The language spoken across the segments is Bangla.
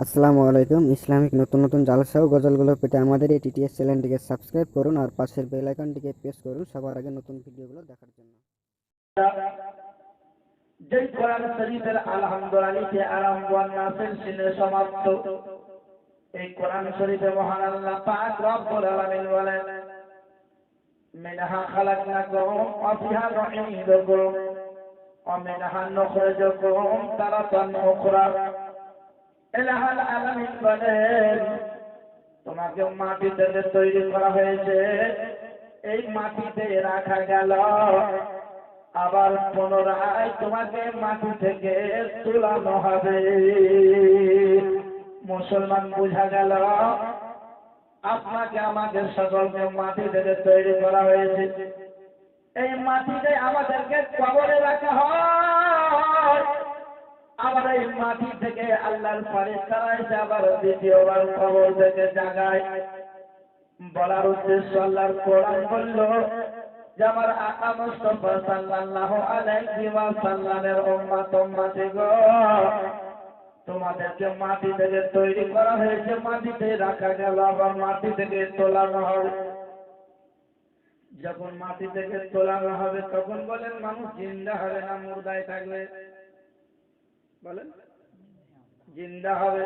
আসসালামু আলাইকুম। ইসলামিক নতুন নতুন জালসা ও গজলগুলো পেতে আমাদের এই টিটিএস চ্যানেলটিকে সাবস্ক্রাইব করুন আর পাশের বেল আইকনটিকে প্রেস করুন সবার আগে নতুন ভিডিওগুলো দেখার জন্য। যেই কোরআন শরীফের আলহামদুলিল্লাহকে আরম্ভ নাসিল সিনে সমাপ্ত। এই কোরআন শরীফে মহান আল্লাহ পাক রব্বুল আলামিন বলেন, মিনহা খালাকনাকুম ওয়া ফিহা নুঈদুকুম ওয়া মিনহা নুখরিজুকুম তারাতান উখরা। তোমাকে মাটি তৈরি করা হয়েছে, এই মাটিতে রাখা গেল। আবার পুনরায় তোমাকে মাটি থেকে তোলানো হবে। মুসলমান বোঝা গেল, আপনাকে আমাকে সকলকে মাটি থেকে তৈরি করা হয়েছে। এই মাটিতে আমাদেরকে কবরে রাখা হয়। আবার এই মাটি থেকে আল্লাহর ফারিস্তারা এসে আবার দ্বিতীয়বার কবর থেকে জাগায় বলার উদ্দেশ্য আল্লাহর কোরআন বলল যে, আমার আকা মুস্তফা সাল্লাল্লাহু আলাইহি ওয়া সাল্লামের উম্মত উম্মতি গো। তোমাদেরকে মাটি থেকে তৈরি করা হয়েছে, মাটিতে রাখা গেল, আবার মাটি থেকে তোলানো হবে। যখন মাটি থেকে তোলানো হবে, তখন বলেন, মানুষ জিন্দা হবে না, মুর্দায় থাকবে। বলেন? জিন্দা হবে।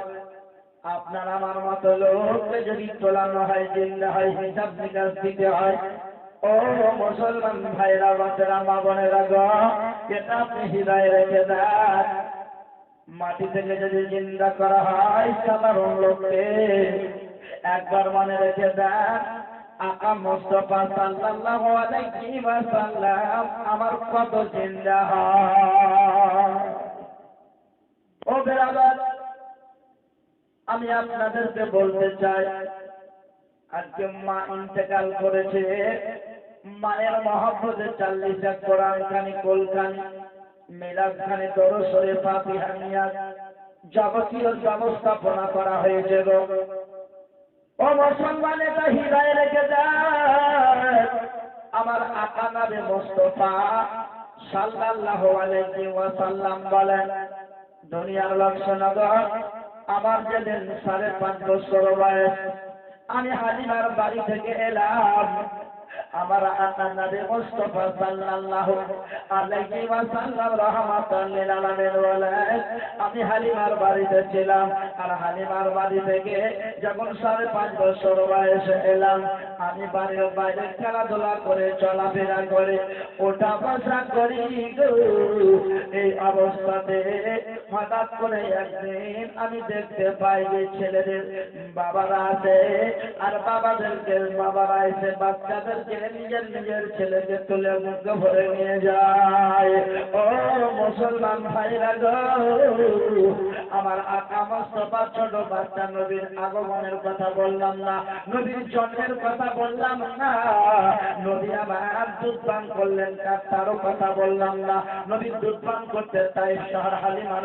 আপনার আমার মতো লোককে যদি তোলানো হয়, জিন্দা হয়, হিসাব নিকাশ দিতে হয়। ও মুসলমান ভাইরা বাচ্চারা মা বোনেরা গ আপনি হৃদয় রেখে দেন। মাটি থেকে যদি জিন্দা করা হয়, সাধারণ লোককে একবার মনে রেখে দেন। আকা মোস্তফা সাল্লাল্লাহু আমার কত জিন্দা হয়। বেরাদার আমি আপনাদেরকে বলতে চাই, আজকে মা ইন্তেকাল করেছে, মায়ের মহব্বতে চাল্লিশা কোরআন খানি কোলখানি মিলাদ খানি দরসরে ফাতিহা নিয়াজ যাবতীয় ব্যবস্থাপনা করা হয়েছে গো। ও মুসলমান, এটা হৃদয় রেখে আমার আকা নাবে মোস্তফা সাল্লাল্লাহু আলাইহি ওয়াসাল্লাম বলেন দুনিয়ার লক্ষণগর আমার যেদিন সাড়ে পাঁচ বছর বয়স, আমি হালিমার বাড়ি থেকে এলাম। আমার নবী মুস্তাফা সাল্লাল্লাহু আলাইহি ওয়াসাল্লাম লিল আলামিন আমি হালিমার বাড়িতে ছিলাম, আর হালিমার বাড়ি থেকে যখন সাড়ে পাঁচ বছর বয়সে এলাম, আমি বাড়ির বাইরে খেলাধুলা করে, চলাফেরা করে, ওটা বসা করি এই অবস্থাতে হঠাৎ করে একদিন আমি দেখতে পাই যে ছেলেদের বাবারা আছে, আর বাবাদেরকে, বাবারা এসে বাচ্চাদেরকে নিজের নিজের ছেলেকে তুলে মুখ ভরে নিয়ে যায়। ও মুসলমান ভাইরা গো, আমার আকা মস্তফা ছোট বাচ্চা নবীর আগমনের কথা বললাম না, নবীর জন্মের কথা বললাম না। নবী আবার দুধ পান করলেন তার তারও কথা বললাম না। নবী দুধ পান করতে তাই শহর হালিমার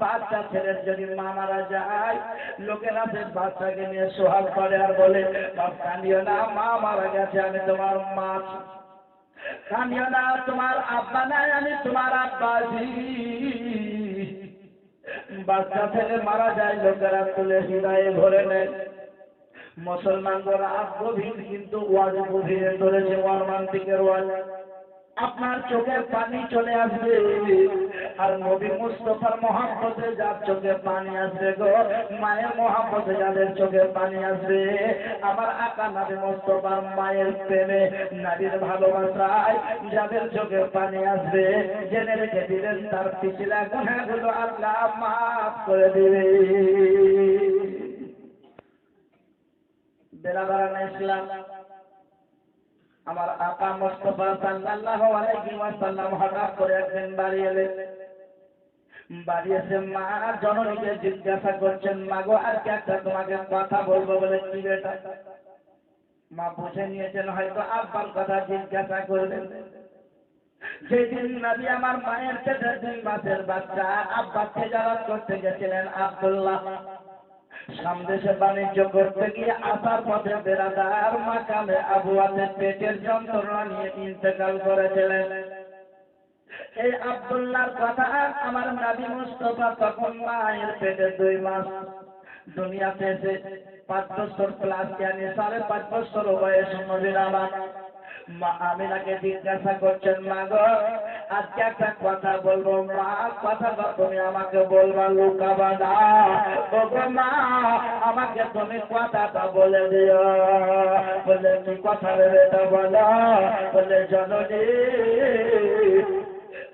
বাচ্চা ছেলের যদি মা মারা যায়, লোকেরা সে বাচ্চাকে নিয়ে সোহাগ করে আর বলে কান্দিও না, মা মারা গেছে, আমি তোমার মা কান্দিও না, তোমার আব্বা নাই, আমি তোমার আব্বাজি বাচ্চা ছেলে মারা যায়, লোকেরা তুলে হৃদয়ে ভরে নেয়। মুসলমানদের রাত গভীর, কিন্তু ওয়াজ গভীরে ধরেছে মর্মান্তিকের ওয়াজ। আপনার চোখের পানি চলে আসবে। আর নবী মুস্তফার যার চোখে পানি আসবে গো, মায়ের যাদের চোখে পানি আসবে আমার আকা নবী মুস্তফার মায়ের প্রেমে নারীর ভালোবাসায় যাদের চোখে পানি আসবে জেনে রেখে দিলেন তার পিছিলা গুণাগুলো আল্লাহ মাফ করে দিবে। আমার আকা হঠাৎ করে একদিন বাড়ি এলেন। বাড়ি এসে জননীকে জিজ্ঞাসা করছেন মা গো আর একটা তোমাকে কথা বলব বলে কি বেটা মা বুঝে নিয়েছেন, হয়তো আব্বার কথা জিজ্ঞাসা করবেন। নবী আমার মায়ের পেটে দুই মাসের বাচ্চা, আব্বা তেজারত করতে গেছিলেন আব্দুল্লাহ। সামদেশে বাণিজ্য করতে গিয়ে আসার পথে বেড়াদার মাকামে আবুয়াতে পেটের যন্ত্রণা নিয়ে ইন্তেকাল করেছিলেন। এই আব্দুল্লাহর কথা আমার নাবি মুস্তফা তখন মায়ের পেটে দুই মাস। দুনিয়াতে এসে পাঁচ বছর প্লাস জানি সাড়ে পাঁচ বছর বয়স নবীর আমার মা আমিনাকে জিজ্ঞাসা করছেন, মা গো, আজকে একটা কথা বলব, মা তুমি আমাকে বলবা লুকাবা না মা, আমাকে তুমি কথাটা বলে দিও। বলে, কি কথা ভেবেটা বলো বলে, জননী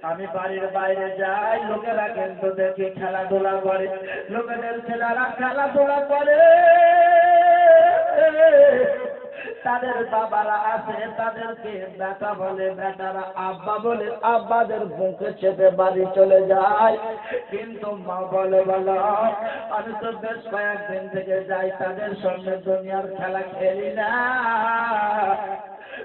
আমি বাড়ির বাইরে যাই, লোকেরা কিন্তু দেখি খেলাধুলা করে। লোকেদের ছেলেরা খেলাধুলা করে। তাদের বাবারা আছে, তাদেরকে বেটা বলে, বেটারা আব্বা বলে, আব্বাদের বুকে চেপে বাড়ি চলে যায়। কিন্তু মা বলে বলো আমি তো বেশ কয়েকদিন থেকে যাই, তাদের সঙ্গে দুনিয়ার খেলা খেলি না।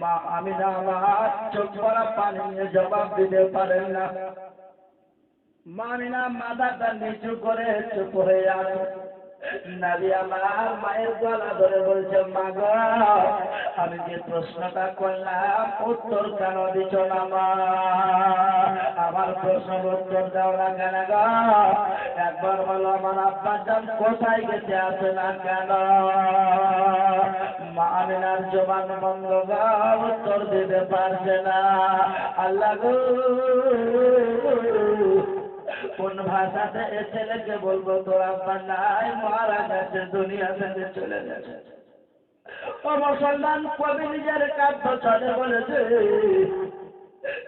মা আমি না আমার চোখ পড়া পানি নিয়ে জবাব দিতে পারেন না। মা আমি না মাথাটা নিচু করে চুপ হয়ে আছে। নারী আমার মায়ের গলা ধরে বলছে মা আমি যে প্রশ্নটা করলাম, উত্তর কেন দিছ না মা? আমার প্রশ্ন উত্তর দাও না কেন একবার বলো, আমার আব্বার জান কোথায় গেছে আসে না কেন? মা আমিনার জবান বন্ধ উত্তর দিতে পারছে না। আল্লাহ কোন ভাষাতে এ ছেলেকে বলব, তোর আব্বা নাই মারা গেছে দুনিয়া থেকে চলে গেছে। ও মুসলমান কবি নিজের কাব্য চলে বলেছে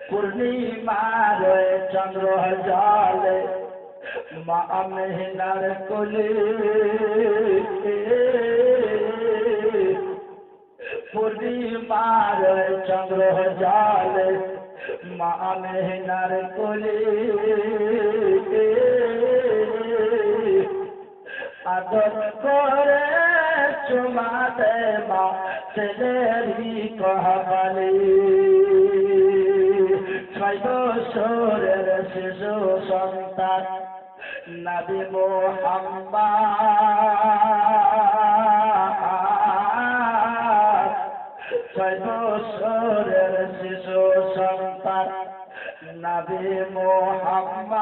পূর্ণিমা রয়ে চন্দ্র জলে মা মেহনার কলি পূর্ণিমা রয়ে চন্দ্র জলে মা মেহনার কলি। আদর করে চুমাতে মা ছেলেরই কহাবালি। ছয় বছরের শিশু সন্তান নাবি মোহাম্মদ। ছয় বছরের শিশু নাবি মোহাম্মদ।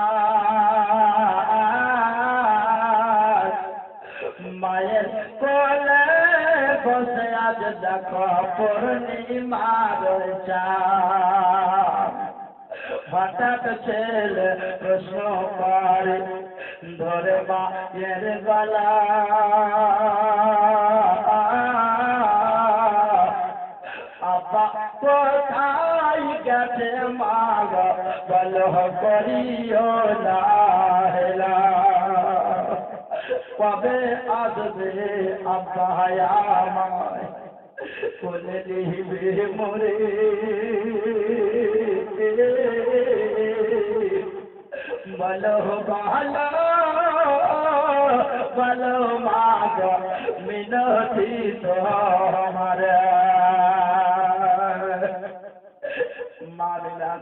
মায়ের কোলে বসে আজ দেখো পূর্ণিমার চাঁদ। হঠাৎ ছেলে প্রশ্ন করে, ধরে মায়ের গলা। বল করিও না, হেলা। কবে আসবে আব্বা আমায়? কোলে লিখবে মরে। বলো ভালো বলো মাগ, মিনতি তো আমার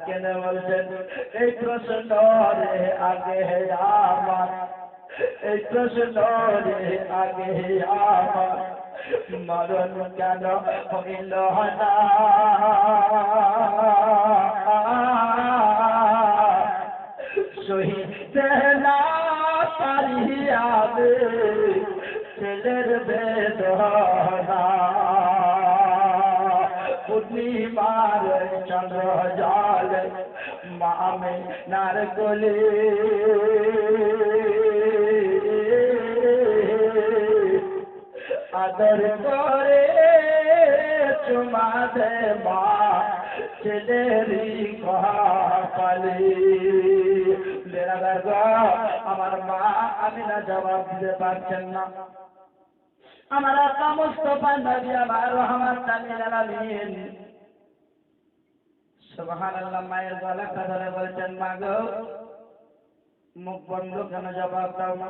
কেন বলছেন এই প্রশ্ন আগে আমার, এই প্রশ্ন আগে আমার, মরণ কেন হইল না? না পারিয়াবে, ছেলের বেদনা। পূর্ণিমার চন্দ্র জল মামে নারকলি আদর করে চুমা দে মা ছেলেরি আমার মা আমি না জবাব দিতে পারছেন না। আমার আকা মুস্তফা নবী আমার রহমান তালিল আলামিন। সুবহানাল্লাহ, মায়ের গলাটা ধরে বলছেন, মা গো, মুখ বন্ধ কেন? জবাব দাও না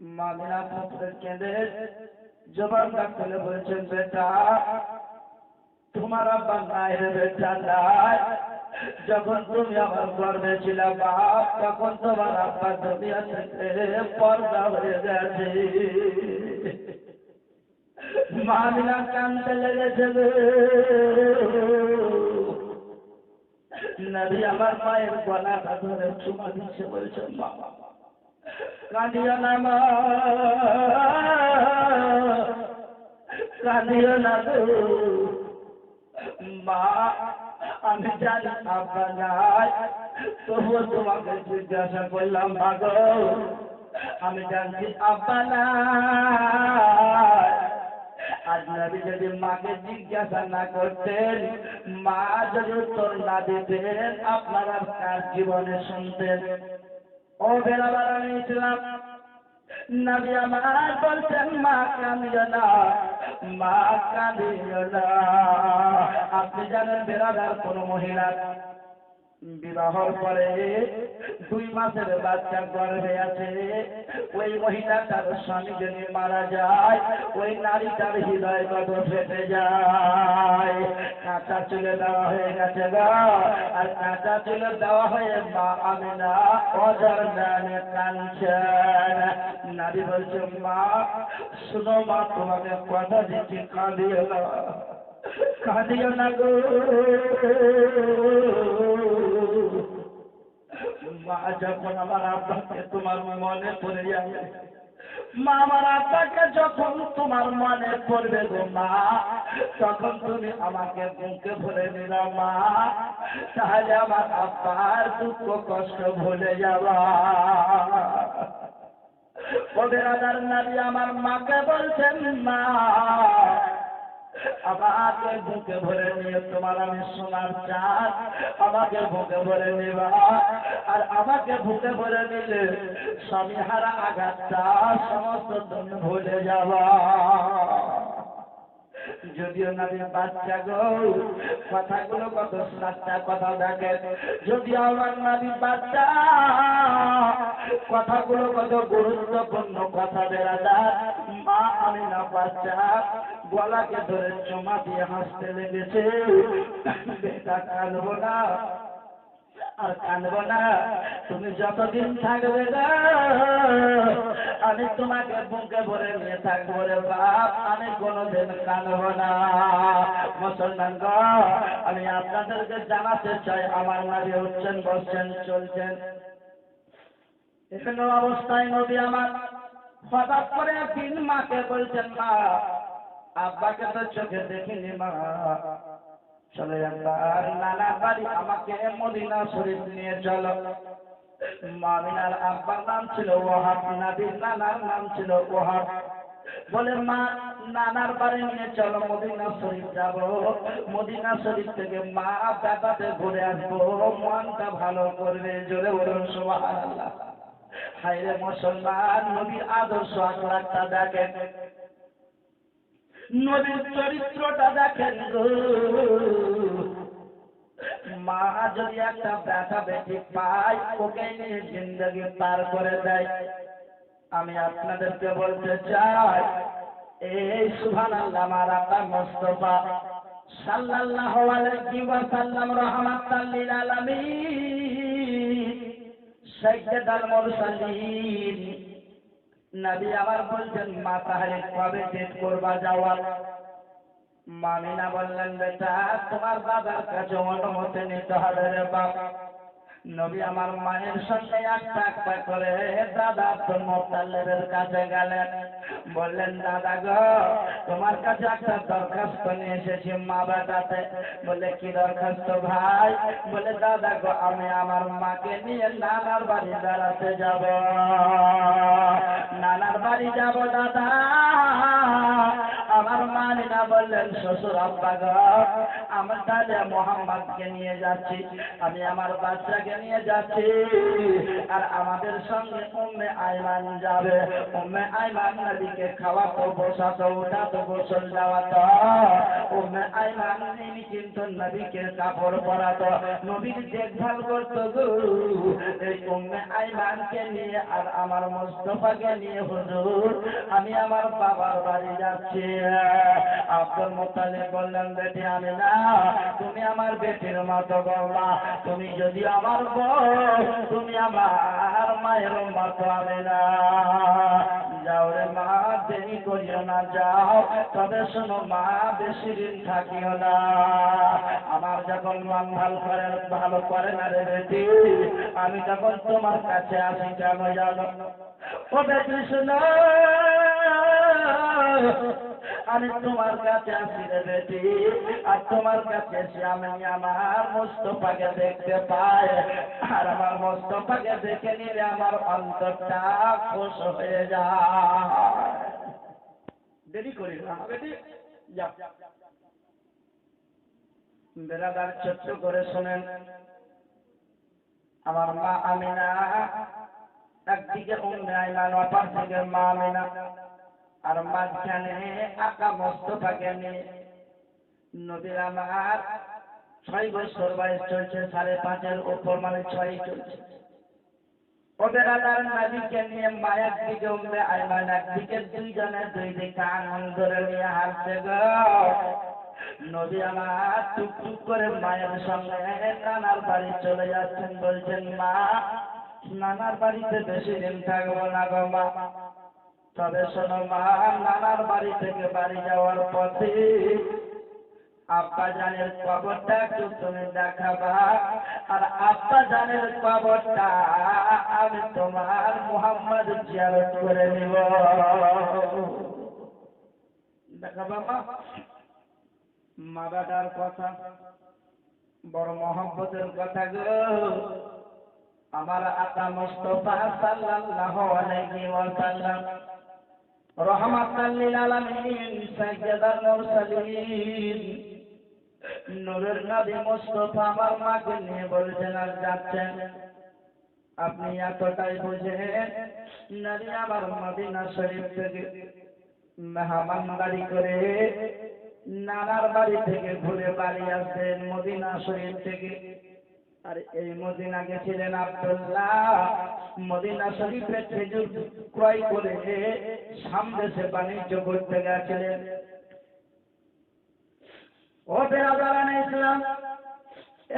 মা বিনা পুত্রের কেঁদে জবাব করে বলছেন, বেটা, তোমার আব্বা নাই রে বেটা, নাই। যখন তুমি আমার গর্বে ছিল বাপ, তখন তোমার আব্বা দুনিয়া থেকে পর্দা হয়ে গেছে। মামিনা কানতে লেগেছে। নবী আমার মায়ের গলাটা ধরে চুমা দিচ্ছে বলছে, মা কাঁদিও না, মা কাঁদিও না মা, আমি জানি আব্বা নাই, তবুও তোমাকে জিজ্ঞাসা করলাম ভাগো আমি জানছি আব্বা নাই। আজ নবী যদি মাকে জিজ্ঞাসা না করতেন, মা যদি উত্তর না দিতেন, আপনারা কার জীবনে শুনতেন? ও বেড়াবার আমি নবী আমার মা না মা না। আপনি জানেন বেড়াদার কোন মহিলা বিবাহর পরে দুই মাসের বাচ্চা গর্ভে আছে। ওই মহিলাটার স্বামী যদি মারা যায়, ওই নারীটার হৃদয় কত ফেটে যায়। কাঁচা চুলে দেওয়া হয়ে গেছে গা। আর কাঁচা চুলে দেওয়া হয়ে মা আমি না অজার জানে কাঞ্চন নারী বলছে, মা, শুনো মা, তোমাকে কথা দিচ্ছি, কাঁদিও না। কাঁদিও না গো। মা যখন আমার আব্বাকে তোমার মনে পড়ে যাবে মা আমার আব্বাকে যখন তোমার মনে পড়বে গো মা, তখন তুমি আমাকে বুকে ভরে নিল মা, তাহলে আমার আব্বার দুঃখ কষ্ট ভুলে যাবা। ওদের আদার নারী আমার মাকে বলছেন, মা আমাকে বুকে ভরে নিয়ে তোমার আমি সোনার চাঁদ। আমাকে বুকে ভরে নিবা। আর আমাকে বুকে ভরে নিলে স্বামী হারা আঘাতটা সমস্ত যাবা। যদিও নারী বাচ্চা গো, কথাগুলো কত সাতটা কথা দেখে যদি আমার নারী বাচ্চা, কথাগুলো কত গুরুত্বপূর্ণ কথা বেড়া মা আমি না বাচ্চা গলাকে ধরে চমা দিয়ে হাসতে লেগেছে। বেটা কানবো না। আর কানবো না। তুমি যতদিন থাকবে গো, আমি তোমাকে বুকে ভরে নিয়ে থাকব রে বাপ। আমি কোনোদিন কানবো না। মুসলমান আমি আপনাদেরকে জানাতে চাই আমার নারী উঠছেন বসছেন চলছেন। এখানে অবস্থায় নবী আমার হঠাৎ করে একদিন মাকে বলছেন মা আব্বাকে তো চোখে দেখিনি মা। চলে একবার নানা বাড়ি আমাকে মদিনা শরীফ নিয়ে চলো। মামিনার আব্বার নাম ছিল ওহাব নাবির নানার নাম ছিল ওহাব। বলে, মা, নানার বাড়ি নিয়ে চলো, মদিনা শরীফ যাব। মদিনা শরীফ থেকে মা বেটাতে ঘুরে আসব। মনটা ভালো করবে, জোরে বলুন, সুবহানাল্লাহ। হায়রে মুসলমান, নবীর আদর্শ আখলাকটা দেখেন। নবীর চরিত্রটা দেখেন গো। মা যদি একটা ব্যথা বেটি পায়, ওকে নিয়ে জিন্দগি পার করে দেয়। আমি আপনাদেরকে বলতে চাই, এই সুভান আল্লাহ মারাতা মোস্তফা সাল্লাল্লাহু আলাইহি সাল্লাম রাহমাতাল লিল নবী আবার বলছেন, মা, তাহলে কবে ডেট করবা যাওয়ার? মামিনা বললেন, বেটা, তোমার বাবার কাছে অনুমতি নিতে হবে রে বাপ। নবী আমার মায়ের সঙ্গে একটা একটা করে দাদা আব্দুল মোত্তালেবের কাছে গেলেন। বললেন, দাদা গো, তোমার কাছে একটা দরখাস্ত নিয়ে এসেছি মা বেটাতে। বলে, কি দরখাস্ত ভাই? বলে, দাদা গো, আমি আমার মাকে নিয়ে নানার বাড়ি বেড়াতে যাব। নানার বাড়ি যাব, দাদা? আমার মা না বললেন, শ্বশুর আব্বা গো আমার তাহলে মোহাম্মদকে নিয়ে যাচ্ছি, আমি আমার বাচ্চাকে নিয়ে যাচ্ছি। আর আমাদের সঙ্গে উম্মে আইমান যাবে। উম্মে আইমান নদীকে খাওয়াতো, বসাতো, উঠাতো, গোসল দেওয়াতো। উম্মে আইমান তিনি কিন্তু নদীকে কাপড় পরাতো, নবীর দেখভাল করতো গো। এই উম্মে আইমানকে নিয়ে আর আমার মোস্তফাকে নিয়ে, হুজুর, আমি আমার বাবার বাড়ি যাচ্ছি। আব্দুল মোতালিব বললেন, বেটি, আমি না তুমি আমার বেটির মতো বলবা তুমি যদি আমার বউ, তুমি আমার মায়ের মতো আমি না যাও রে মা, দেরি করিও না, যাও। তবে শোনো মা, বেশি দিন থাকিও না। আমার যখন মন ভালো করে ভালো করে না রে বেটি, আমি তখন তোমার কাছে আসি কেন জানো? ও বেটি, শোনো। আমি তোমার কাছে আসি রে বেটি। আর তোমার কাছে এসে আমি আমার মোস্তফাকে দেখতে পাই। আর আমার মোস্তফাকে দেখে নিলে আমার অন্তরটা খুশ হয়ে যায়। দেরি করি না। বেটি যা। বেড়াদার ছোট্ট করে শোনেন। আমার মা আমিনা একদিকে উম্মে আইমান অপর দিকে মা আমিনা। আর মাঝখানে আকা মোস্তফাকে নিয়ে নদীর আমার ছয় বছর বয়স চলছে, সাড়ে পাঁচের উপর মানে ছয় চলছে। ওদের আদার নদীকে নিয়ে মায়ের দিকে উঠবে আইমান একদিকে দুইজনে দুই দিকে আনন্দ নিয়ে হাসছে গো। নদী আমার টুকটুক করে মায়ের সঙ্গে নানার বাড়ি চলে যাচ্ছেন, বলছেন, মা, নানার বাড়িতে বেশি দিন থাকব না গো মা। তবে শোনো মা, নানার বাড়ি থেকে বাড়ি যাওয়ার পথে আব্বা জানের কবরটা একটু তুমি দেখাবা। আর আব্বা জানের কবরটা আমি তোমার মোহাম্মদ জিয়ারত করে নিব। দেখাবা মা বাবার কথা, বড় মহব্বতের কথা গো। আমার আকা মুস্তফা সাল্লাল্লাহু আলাইহি ওয়াসাল্লাম লিল আলামিন সাইয়্যিদাল মুরসালিন। নূরের নবী মুস্তফা আমার মাকে নিয়ে বলছেন, আর যাচ্ছেন? আপনি এতটাই বুঝেন, নবী আমার মদিনা শরীফ থেকে মেহমান বাড়ি করে নানার বাড়ি থেকে ঘুরে বাড়ি আসছেন মদিনা শরীফ থেকে। আর এই মদিনা গেছিলেন আব্দুল্লাহ। মদিনা শরীফে খেজুর ক্রয় করে সামদেশে বাণিজ্য করতে গেছিলেন। ও ইসলাম,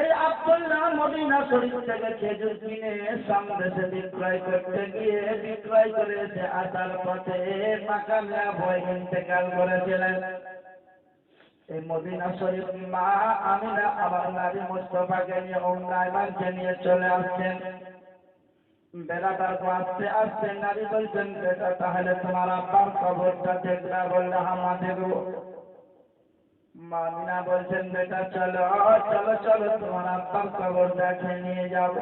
এই আব্দুল্লাহ মদিনা শরীফ থেকে খেজুর কিনে সামদেশে বিক্রয় করতে গিয়ে বিক্রয় করে এসে আসার পথে মাকামিয়া ভয় ইন্তেকাল করেছিলেন। এই মদিনা শরীফ মা অন্যায়মানকে নিয়ে চলে আসছেন। মামিনা বলছেন, বেটা চলো চলো চলো, তোমার আব্বার খবর দেখে নিয়ে যাব।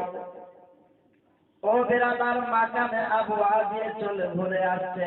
ও বেড়াটার মাকামে আবহাওয়া দিয়ে চলে ঘুরে আসছে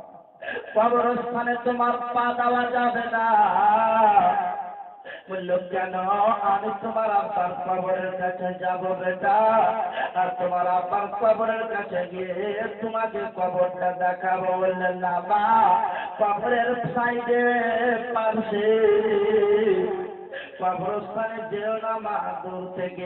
কবরস্থানে তোমার পা দেওয়া যাবে না। বলল, কেন? আমি তোমার আব্বার কবরের কাছে যাব বেটা। আর তোমার আব্বার কবরের কাছে গিয়ে তোমাকে কবরটা দেখাবো। বললেন না বা কবরের সাইডে পাশে কবরস্থানে যেও না মা, দূর থেকে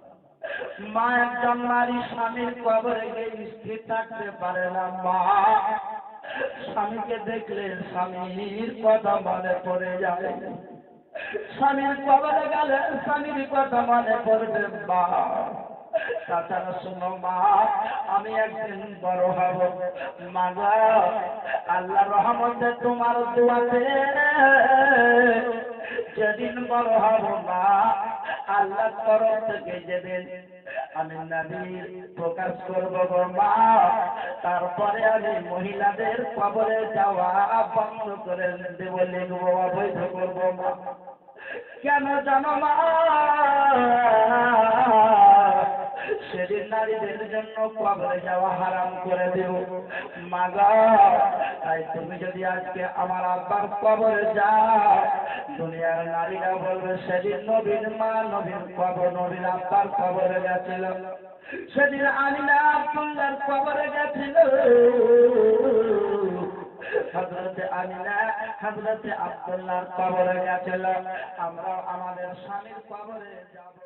মা একজন নারী স্বামীর কবরে গিয়ে থাকতে পারে না, মা। স্বামীকে স্বামীর কথা মনে পড়ে স্বামীর কবরে গেলে স্বামীর কথা মনে পড়বে, মা। তাছাড়া শোনো, মা, আমি একদিন বড় হব। মা আল্লাহ রহমতে তোমার দোয়াতে যেদিন বড় হব, মা আল্লাহ তরফ থেকে যেদিন আমি নবীর প্রকাশ করব গো মা। তারপরে আমি মহিলাদের কবরে যাওয়া বন্ধ করে দেব লিখব অবৈধ করব মা। কেন জানো মা? সেদিন নারীদের জন্য কবরে যাওয়া হারাম করে দেব। মাগা, তাই তুমি যদি আজকে আমার আব্বার কবরে যাও, দুনিয়ার নারীরা বলবে, সেদিন নবীর মা নবীর কবর, নবীর আব্বার কবরে গেছিল। সেদিন আমিনা আব্দুল্লার কবরে গেছিল। হজরতে আমিনা হজরতে আব্দুল্লাহর কবরে গেছিল। আমরা আমাদের স্বামীর কবরে যাব।